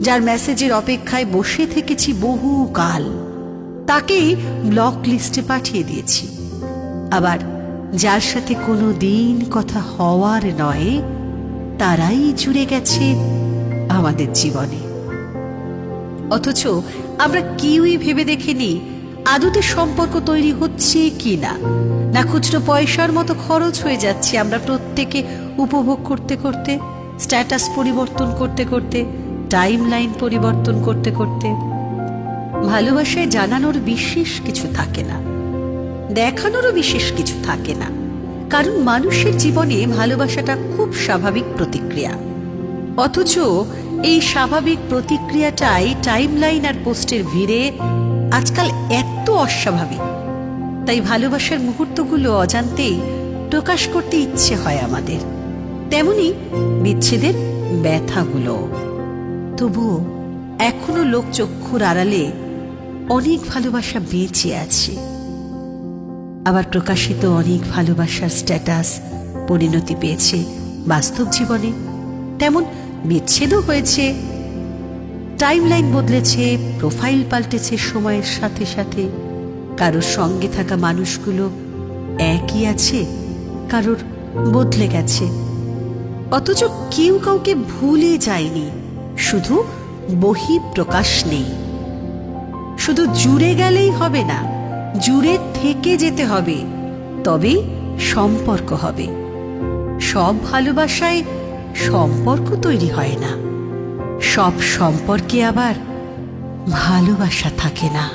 যার মেসেজের অপেক্ষায় বসে থেকেছি বহু কাল। তাকেই ব্লক লিস্টে পাঠিয়ে দিয়েছি। আবার যার সাথে কোনো দিন কথা হওয়ার নয়, তারাই জুড়ে গেছে আমাদের জীবনে। অথচ আমরা কেউই ভেবে দেখিনি আদতে সম্পর্ক তৈরি হচ্ছে কি না। না খুচরো পয়সার মতো খরচ হয়ে যাচ্ছে আমরা প্রত্যেকে উপভোগ করতে করতে স্ট্যাটাস পরিবর্তন করতে করতে টাইম লাইন পরিবর্তন করতে করতে ভালোবাসায় জানানোর বিশেষ কিছু থাকে না, দেখানোরও বিশেষ কিছু থাকে না। কারণ মানুষের জীবনে ভালোবাসাটা খুব স্বাভাবিক প্রতিক্রিয়া। অথচ এই স্বাভাবিক প্রতিক্রিয়াটাই টাইমলাইন আর পোস্টের ভিড়ে আজকাল এত অস্বাভাবিক। তাই ভালোবাসার মুহূর্তগুলো অজান্তেই প্রকাশ করতে ইচ্ছে হয় আমাদের। তেমনি বিচ্ছেদের ব্যথাগুলো তবুও এখনও লোক চক্ষুর আড়ালে অনেক ভালোবাসা বেঁচে আছে। আবার প্রকাশিত অনেক ভালোবাসার স্ট্যাটাস পরিণতি পেয়েছে বাস্তব জীবনে। তেমন বিচ্ছেদও হয়েছে। টাইমলাইন বদলেছে, প্রোফাইল পাল্টেছে সময়ের সাথে সাথে। কারোর সঙ্গে থাকা মানুষগুলো একই আছে, কারোর বদলে গেছে। অথচ কেউ কাউকে ভুলে যায়নি। শুধু বহি প্রকাশ নেই। শুধু জুড়ে গেলেই হবে না, জুড়ে থেকে যেতে হবে তবে সম্পর্ক হবে। সব ভালোবাসায় সম্পর্ক তৈরি হয় না। সব সম্পর্কে আবার ভালোবাসা থাকে না।